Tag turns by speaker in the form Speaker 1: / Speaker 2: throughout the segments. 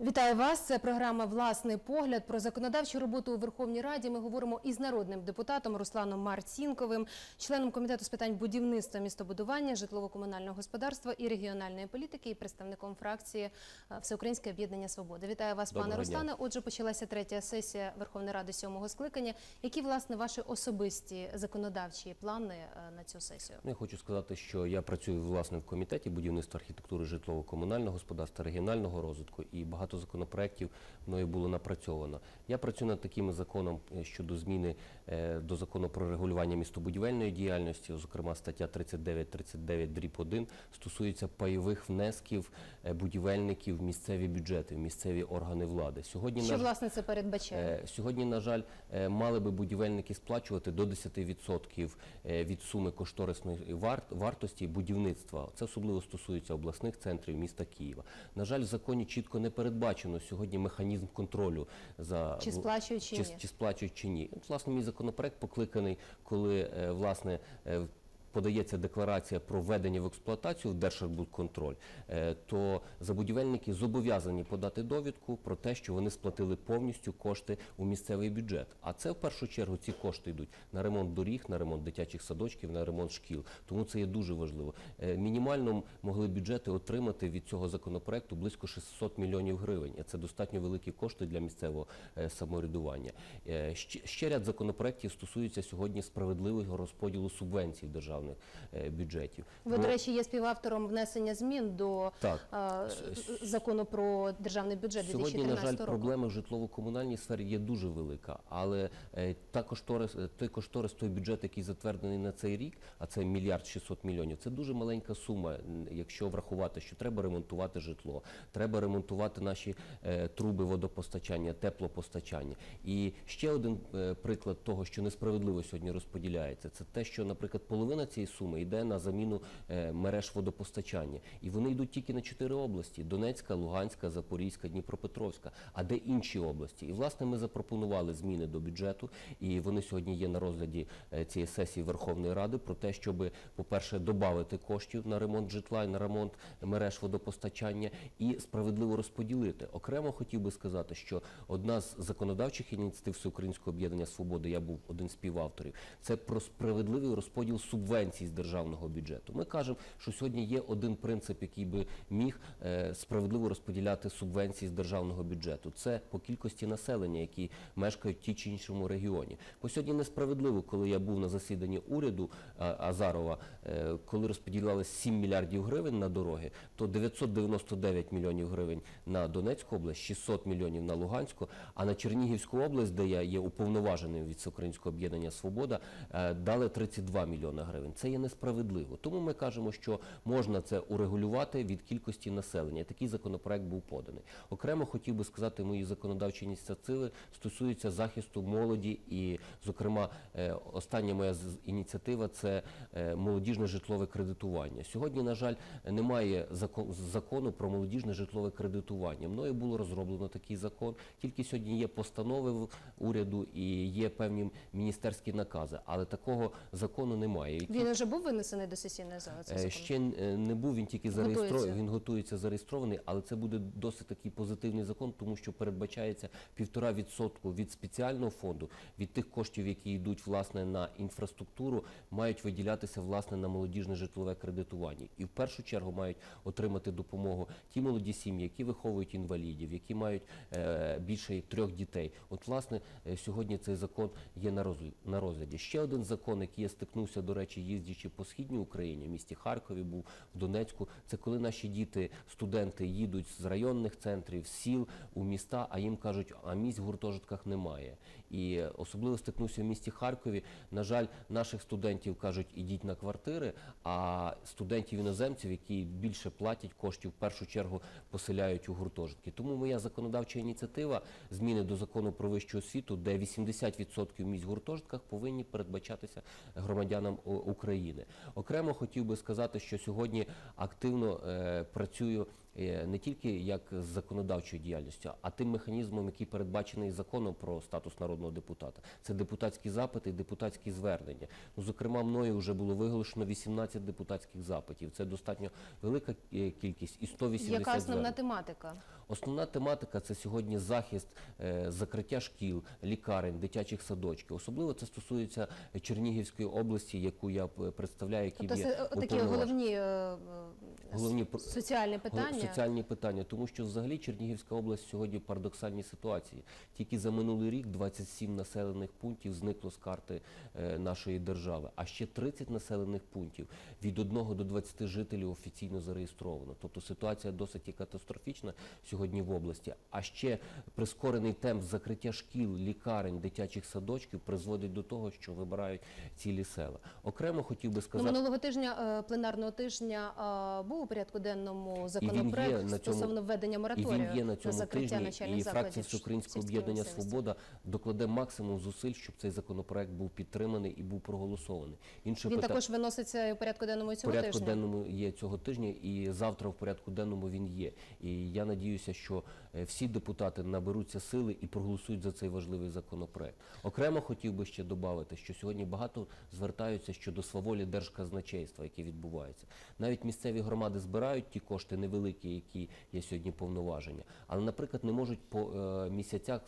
Speaker 1: Вітаю вас. Це програма Власний погляд про законодавчу роботу у Верховній Раді. Ми говоримо із народним депутатом Русланом Марцінковим, членом комітету з питань будівництва, містобудування, житлово-комунального господарства і регіональної політики, і представником фракції е, Всеукраїнське об'єднання Свободи. Вітаю вас, пане
Speaker 2: Доброго дня.
Speaker 1: Руслане. Отже, почалася третя сесія Верховної Ради сьомого скликання. Які власне ваші особисті законодавчі плани е, на цю сесію?
Speaker 2: Ну, Я хочу сказати, що я працюю власне в комітеті будівництва архітектури житлово-комунального господарства, регіонального розвитку, і багато законопроєктів мною було напрацьовано. Я працюю над таким законом е, щодо зміни е, до закону про регулювання містобудівельної діяльності, зокрема стаття 39-39 дріб 1 стосується пайових внесків е, будівельників в місцеві бюджети, в місцеві органи влади. Сьогодні
Speaker 1: Що
Speaker 2: на
Speaker 1: власне це передбачає?
Speaker 2: Сьогодні, на жаль, мали би будівельники сплачувати до 10% е, від суми кошторисної вартості будівництва. Це особливо стосується обласних центрів міста Києва. На жаль, в законі чітко не передбачено сьогодні механізм контролю за
Speaker 1: Чи сплачують, чи
Speaker 2: чи,
Speaker 1: ні?
Speaker 2: чи сплачують чи ні. Власне, мій законопроект покликаний, коли е, власне. Подається декларація про введення в експлуатацію в Держарбудконтроль, е, то забудівельники зобов'язані подати довідку про те, що вони сплатили повністю кошти у місцевий бюджет. А це в першу чергу ці кошти йдуть на ремонт доріг, на ремонт дитячих садочків, на ремонт шкіл. Тому це є дуже важливо. Е, Мінімально могли бюджети отримати від цього законопроекту близько 600 мільйонів гривень. Це достатньо великі кошти для місцевого е, самоврядування. Ще, ряд законопроєктів стосується сьогодні справедливого розподілу субвенцій державних е, бюджетів.
Speaker 1: Ви,
Speaker 2: Ну,
Speaker 1: до речі, є співавтором внесення змін до
Speaker 2: Так.
Speaker 1: е, закону про державний бюджет
Speaker 2: Сьогодні, на жаль,
Speaker 1: року.
Speaker 2: проблема в житлово-комунальній сфері є дуже велика, але е, та кошторис, той кошторис, той бюджет, який затверджений на цей рік, а це мільярд 600 мільйонів, це дуже маленька сума, якщо врахувати, що треба ремонтувати житло, треба ремонтувати наші е, труби водопостачання, теплопостачання. І ще один е, приклад того, що несправедливо сьогодні розподіляється, це те, що, наприклад, половина цієї суми йде на заміну е, мереж водопостачання, і вони йдуть тільки на чотири області: Донецька, Луганська, Запорізька, Дніпропетровська. А де інші області? І власне ми запропонували зміни до бюджету, і вони сьогодні є на розгляді е, цієї сесії Верховної Ради про те, щоб, по-перше, додати коштів на ремонт житла і на ремонт мереж водопостачання і справедливо розподілити. Окремо хотів би сказати, що одна з законодавчих ініціатив Всеукраїнського об'єднання свободи, я був один з співавторів, це про справедливий розподіл субвенцій з державного бюджету. Ми кажемо, що сьогодні є один принцип, який би міг е, справедливо розподіляти субвенції з державного бюджету. Це по кількості населення, які мешкають в ті чи іншому регіоні. Бо сьогодні несправедливо, коли я був на засіданні уряду Азарова, е, коли розподіляли 7 мільярдів гривень на дороги, то 999 мільйонів гривень на Донецьку область, 600 мільйонів на Луганську, а на Чернігівську область, де я є уповноваженим від Всеукраїнського об'єднання Свобода, е, дали 32 мільйона гривень. Це є несправедливо. Тому ми кажемо, що можна це урегулювати від кількості населення. Такий законопроект був поданий. Окремо хотів би сказати, мої законодавчі ініціативи стосуються захисту молоді, і, зокрема, е, остання моя ініціатива це е, молодіжне житлове кредитування. Сьогодні, на жаль, немає зако- закону про молодіжне житлове кредитування. Мною було розроблено такий закон. Тільки сьогодні є постанови в уряду і є певні міністерські накази, але такого закону немає.
Speaker 1: Він вже був винесений до сесійної зали. Цей
Speaker 2: Е,
Speaker 1: закон?
Speaker 2: Ще е, не був він тільки зареєстрований. Він готується зареєстрований, але це буде досить такий позитивний закон, тому що передбачається півтора відсотку від спеціального фонду, від тих коштів, які йдуть власне на інфраструктуру, мають виділятися власне на молодіжне житлове кредитування. І в першу чергу мають отримати допомогу ті молоді сім'ї, які виховують інвалідів, які мають е, більше трьох дітей. От власне е, сьогодні цей закон є. На розгляді. Ще один закон, який я стикнувся, до речі, їздячи по східній Україні, в місті Харкові був в Донецьку. Це коли наші діти, студенти їдуть з районних центрів, сіл у міста, а їм кажуть, а місць в гуртожитках немає. І е, особливо стикнувся в місті Харкові. На жаль, наших студентів кажуть, ідіть на квартири, а студентів іноземців, які більше платять коштів, в першу чергу поселяють у гуртожитки. Тому моя законодавча ініціатива зміни до закону про вищу освіту, де 80% місць в гуртожитках повинні передбачатися громадянам О- України. Окремо хотів би сказати, що сьогодні активно е, працюю не тільки як з законодавчою діяльністю, а тим механізмом, який передбачений законом про статус народного депутата. Це депутатські запити, і депутатські звернення. Ну, зокрема, мною вже було виголошено 18 депутатських запитів. Це достатньо велика е, кількість і 180
Speaker 1: Яка основна
Speaker 2: звернень.
Speaker 1: тематика?
Speaker 2: Основна тематика це сьогодні захист, е, закриття шкіл, лікарень, дитячих садочків. Особливо це стосується Чернігівської області, яку я е, представляю, які
Speaker 1: Тобто
Speaker 2: є
Speaker 1: е, такі головні, е, е,
Speaker 2: Головні
Speaker 1: соціальні питання.
Speaker 2: Соціальні питання, тому що взагалі Чернігівська область сьогодні в парадоксальній ситуації. Тільки за минулий рік 27 населених пунктів зникло з карти е, нашої держави, а ще 30 населених пунктів від 1 до 20 жителів офіційно зареєстровано. Тобто ситуація досить і катастрофічна сьогодні в області. А ще прискорений темп закриття шкіл, лікарень, дитячих садочків призводить до того, що вибирають цілі села. Окремо хотів би
Speaker 1: Ну,
Speaker 2: сказати.
Speaker 1: минулого тижня, е, пленарного тижня, е, був у порядку денному законопроект
Speaker 2: на
Speaker 1: стосовно введення
Speaker 2: І
Speaker 1: мораторію
Speaker 2: він є на
Speaker 1: на
Speaker 2: цьому
Speaker 1: закриття
Speaker 2: тижні,
Speaker 1: начальних
Speaker 2: і фракція Всеукраїнського об'єднання. Свобода докладе максимум зусиль, щоб цей законопроект був підтриманий і був проголосований. Інше
Speaker 1: Він
Speaker 2: пита-
Speaker 1: також виноситься і у порядку денному цього
Speaker 2: порядку
Speaker 1: тижня.
Speaker 2: денному є цього тижня, і завтра в порядку денному він є. І я надіюся, що е, всі депутати наберуться сили і проголосують за цей важливий законопроект. Окремо хотів би ще додати, що сьогодні багато звертаються щодо сваволі держказначейства, яке відбувається. Навіть місцеві громади збирають ті кошти невеликі, які є сьогодні повноваження, але, наприклад, не можуть по е, місяцях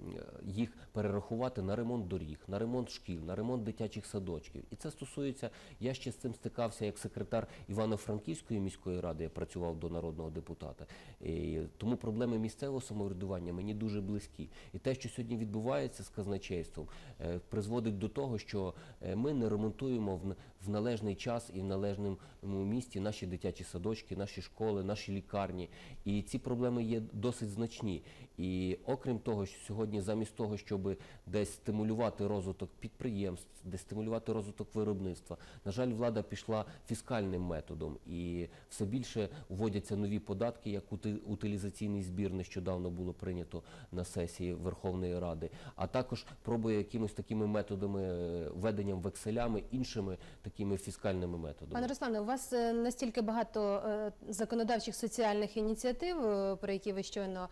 Speaker 2: е, їх перерахувати на ремонт доріг, на ремонт шкіл, на ремонт дитячих садочків. І це стосується, я ще з цим стикався як секретар Івано-Франківської міської ради, я працював до народного депутата. І тому проблеми місцевого самоврядування мені дуже близькі. І те, що сьогодні відбувається з казначейством, е, призводить до того, що ми не ремонтуємо в, в належний час і в належному місті наші дитячі садочки, наші школи, наші лікарні. І ці проблеми є досить значні. І окрім того, що сьогодні замість того, щоб десь стимулювати розвиток підприємств, десь стимулювати розвиток виробництва, на жаль, влада пішла фіскальним методом, і все більше вводяться нові податки, як утилізаційний збір нещодавно було прийнято на сесії Верховної Ради, а також пробує якимось такими методами е, введенням векселями, іншими такими фіскальними методами.
Speaker 1: Пане Руслане, у вас е, настільки багато е, законодавчих соціальних ініціатив, е, про які ви щойно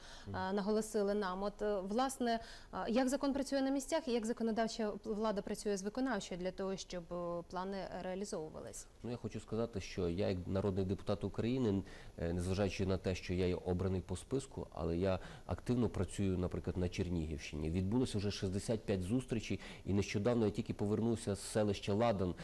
Speaker 1: наголосили нам. От власне, як закон працює на місцях і як законодавча влада працює з виконавчою для того, щоб плани реалізовувались?
Speaker 2: Ну, я хочу сказати, що я, як народний депутат України, незважаючи на те, що я є обраний по списку, але я активно працюю, наприклад, на Чернігівщині. Відбулося вже 65 зустрічей, і нещодавно я тільки повернувся з селища Ладан,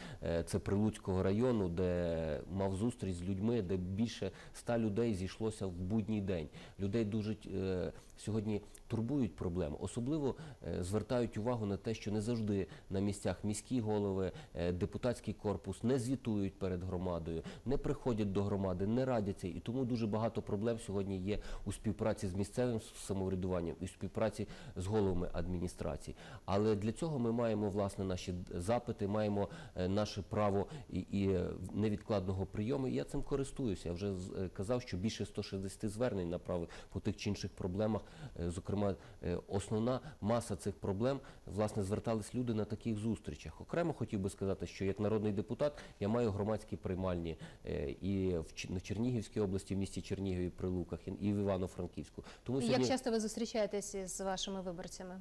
Speaker 2: це Прилуцького району, де мав зустріч з людьми, де більше ста людей зійшлося в будній день. Людей дуже е, сьогодні турбують проблеми. Особливо е, звертають увагу на те, що не завжди на місцях міські голови, е, депутатський корпус не звітують перед громадою, не приходять до громади, не радяться. І тому дуже багато проблем сьогодні є у співпраці з місцевим самоврядуванням і у співпраці з головами адміністрацій. Але для цього ми маємо власне наші запити, маємо е, наше право і, і невідкладного прийому. І я цим користуюся. Я вже казав, що більше 160 звернень направив по тих чи інших проблемах. Е, Зокрема, е, основна маса цих проблем власне звертались люди на таких зустрічах. Окремо хотів би сказати, що як народний депутат я маю громадські приймальні е, і в Чернігівській області, в місті Чернігові, при Луках, і в Івано-Франківську. Тому
Speaker 1: Як часто ви зустрічаєтесь з вашими виборцями?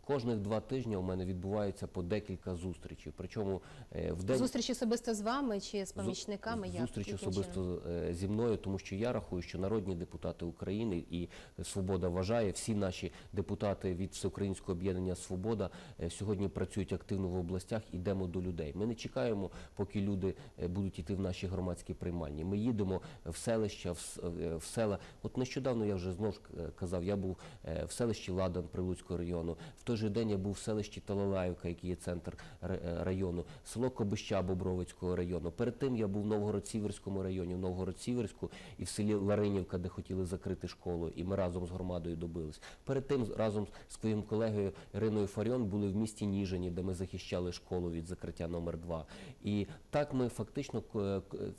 Speaker 2: Кожних два тижні у мене відбувається по декілька зустрічей. Причому е, в день
Speaker 1: Зустріч особисто з вами чи з помічниками?
Speaker 2: Зу-
Speaker 1: Як?
Speaker 2: Зустріч особисто е, зі мною, тому що я рахую, що народні депутати України і Свобода вважає, всі наші депутати від Всеукраїнського об'єднання Свобода е, сьогодні працюють активно в областях, ідемо до людей. Ми не чекаємо, поки люди будуть йти в наші громадські приймальні. Ми їдемо в селища, в, села. От нещодавно я вже е, казав, я був в селищі Ладан Прилуцького району. В той же день я був в селищі Талалаївка, який є центр е, району, село Кобища Бобровицького району. Перед тим я був в Новгород-Сіверському районі, в Новгород-Сіверську і в селі Ларинівка, де хотіли закрити школу, і ми разом з громадою добились. Перед тим разом з своїм колегою Іриною Фаріон були в місті Ніжині, де ми захищали школу від закриття номер 2 І так ми фактично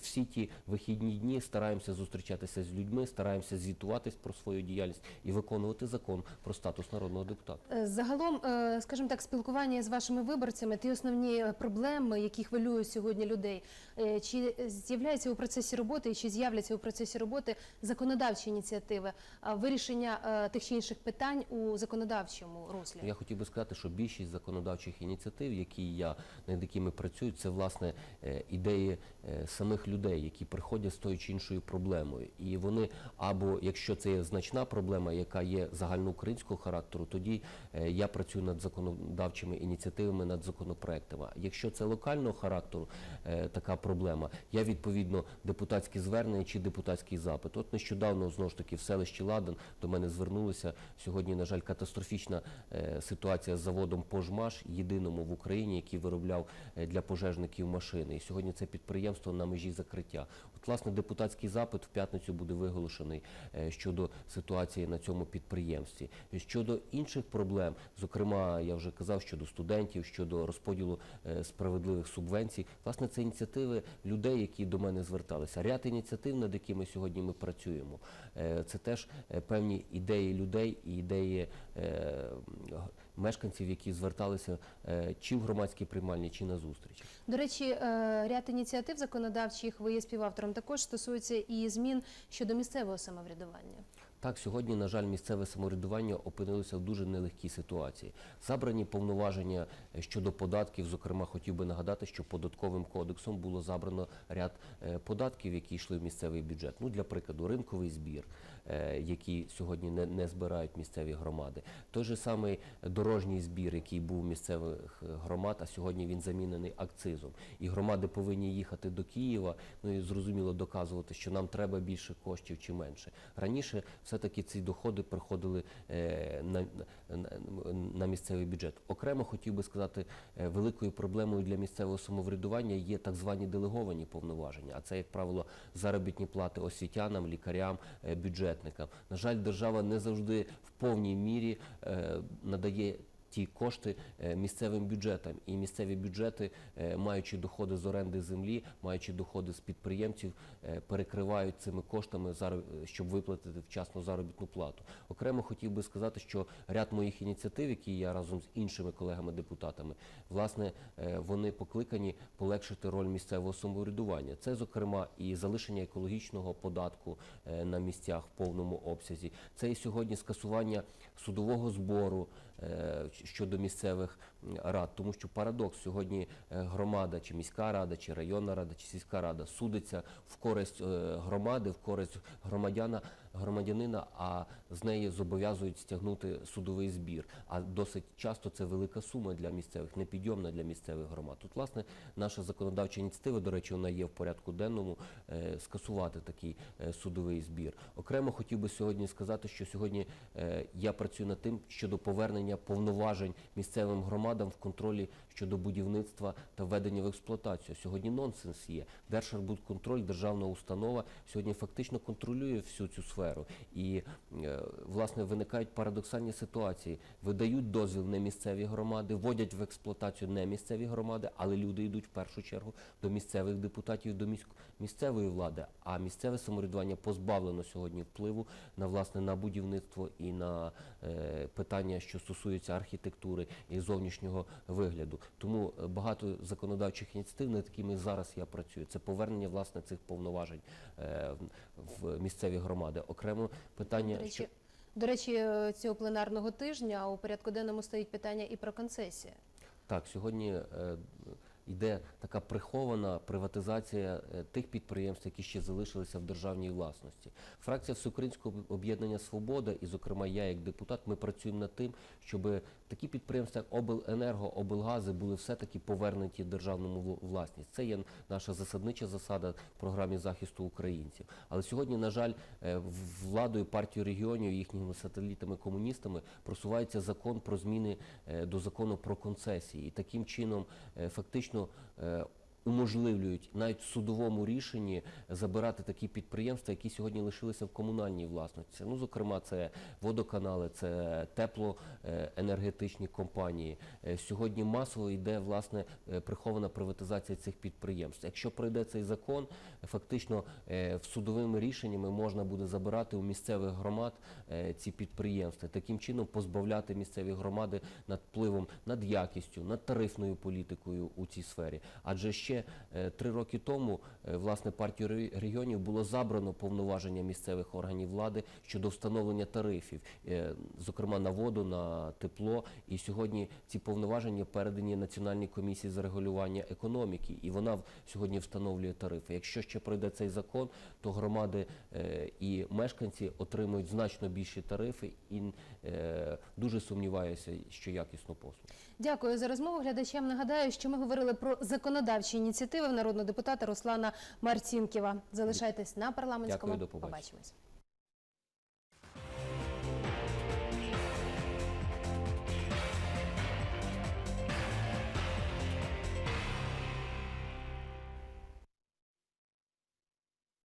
Speaker 2: всі ті вихідні дні стараємося зустрічатися з людьми, стараємося звітуватись про свою діяльність і виконувати закон про статус народного депутата.
Speaker 1: Е, Загалом загалом, е, скажімо так, спілкування з вашими виборцями, ті основні е, проблеми, які хвилюють сьогодні людей, е, чи з'являються у процесі роботи, чи з'являться у процесі роботи законодавчі ініціативи, вирішення тих чи інших питань у законодавчому руслі?
Speaker 2: Я хотів би сказати, що більшість законодавчих ініціатив, які я над якими працюю, це власне ідеї самих людей, які приходять з тою чи іншою проблемою. І вони або якщо це є значна проблема, яка є загальноукраїнського характеру, тоді я працюю над законодавчими ініціативами, над законопроектами. Якщо це локального характеру е, така проблема, я відповідно депутатські звернення чи депутатський запит. От нещодавно знову ж таки в селищі Ладан до мене звернулися сьогодні. На жаль, катастрофічна е, ситуація з заводом Пожмаш, єдиному в Україні, який виробляв е, для пожежників машини. І сьогодні це підприємство на межі закриття. От власне депутатський запит в п'ятницю буде виголошений щодо ситуації на цьому підприємстві. Щодо інших проблем, зокрема, я вже казав щодо студентів, щодо розподілу е, справедливих субвенцій. Власне, це ініціативи людей, які до мене зверталися. Ряд ініціатив, над якими сьогодні ми працюємо. Е, Це теж е, певні ідеї людей і ідеї мешканців, які зверталися чи в громадській приймальні, чи на зустрічі.
Speaker 1: До речі, ряд ініціатив законодавчих, ви є співавтором, також стосується і змін щодо місцевого самоврядування.
Speaker 2: Так, сьогодні, на жаль, місцеве самоврядування опинилося в дуже нелегкій ситуації. Забрані повноваження щодо податків. Зокрема, хотів би нагадати, що податковим кодексом було забрано ряд е, податків, які йшли в місцевий бюджет. Ну, для прикладу, ринковий збір, е, який сьогодні не, не збирають місцеві громади. Той же самий дорожній збір, який був місцевих е, громад, а сьогодні він замінений акцизом. І громади повинні їхати до Києва, ну і зрозуміло доказувати, що нам треба більше коштів чи менше. Раніше все-таки ці доходи приходили е, на, на, на місцевий бюджет. Окремо хотів би сказати, великою проблемою для місцевого самоврядування є так звані делеговані повноваження. А це, як правило, заробітні плати освітянам, лікарям, е, бюджетникам. На жаль, держава не завжди в повній мірі е, надає. Ті кошти е, місцевим бюджетам і місцеві бюджети, е, маючи доходи з оренди землі, маючи доходи з підприємців, е, перекривають цими коштами щоб виплатити вчасно заробітну плату. Окремо хотів би сказати, що ряд моїх ініціатив, які я разом з іншими колегами-депутатами, власне, вони покликані полегшити роль місцевого самоврядування. Це, зокрема, і залишення екологічного податку на місцях в повному обсязі. Це і сьогодні скасування судового збору щодо місцевих рад, тому що парадокс сьогодні е, громада, чи міська рада, чи районна рада, чи сільська рада судиться в користь е, громади, в користь громадяна, громадянина, а з неї зобов'язують стягнути судовий збір. А досить часто це велика сума для місцевих, непідйомна для місцевих громад. Тут, власне, наша законодавча ініціатива, до речі, вона є в порядку денному, е, скасувати такий е, судовий збір. Окремо хотів би сьогодні сказати, що сьогодні е, я працюю над тим щодо повернення повноважень місцевим громадам в контролі щодо будівництва та введення в експлуатацію. Сьогодні нонсенс є. Держарбудконтроль, державна установа сьогодні фактично контролює всю цю сферу. І е, власне виникають парадоксальні ситуації. Видають дозвіл не місцеві громади, вводять в експлуатацію не місцеві громади, але люди йдуть в першу чергу до місцевих депутатів, до міськ- місцевої влади. А місцеве самоврядування позбавлено сьогодні впливу на власне на будівництво і на е, питання, що стосуються архітектури і зовнішнього вигляду. Тому е, багато законодавчих ініціатив, над якими зараз я працюю, це повернення власне цих повноважень е, в- місцеві громади. Окремо питання
Speaker 1: До
Speaker 2: що-
Speaker 1: речі, до речі, е, цього пленарного тижня у порядку денному стоїть питання і про концесії.
Speaker 2: Так, сьогодні йде така прихована приватизація е, тих підприємств, які ще залишилися в державній власності. Фракція Всеукраїнського об'єднання Свобода, і, зокрема, я як депутат, ми працюємо над тим, щоб такі підприємства, як обленерго, облгази були все-таки повернуті державному власність. Це є наша засаднича засада в програмі захисту українців. Але сьогодні, на жаль, е, владою партії регіонів, їхніми сателітами комуністами просувається закон про зміни е, до закону про концесії. І таким чином фактично е, уможливлюють навіть в судовому рішенні забирати такі підприємства, які сьогодні лишилися в комунальній власності. Ну, зокрема, це водоканали, це теплоенергетичні компанії. Е, Сьогодні масово йде власне е, прихована приватизація цих підприємств. Якщо пройде цей закон, фактично е, в судовими рішеннями можна буде забирати у місцевих громад ці підприємства, таким чином позбавляти місцеві громади над впливом, над якістю, над тарифною політикою у цій сфері. Адже ще е, три роки тому е, власне партію Ре- регіонів було забрано повноваження місцевих органів влади щодо встановлення тарифів, е, зокрема на воду, на тепло. І сьогодні ці повноваження передані Національній комісії з регулювання економіки, і вона сьогодні встановлює тарифи. Якщо ще пройде цей закон, то громади і мешканці отримують значно більші тарифи і дуже сумніваюся, що якісну послугу.
Speaker 1: Дякую за розмову. Глядачам нагадаю, що ми говорили про законодавчі ініціативи в народного депутата Руслана Марцінківа. Залишайтесь на парламентському.
Speaker 2: Дякую, до побачення.
Speaker 1: Побачимось.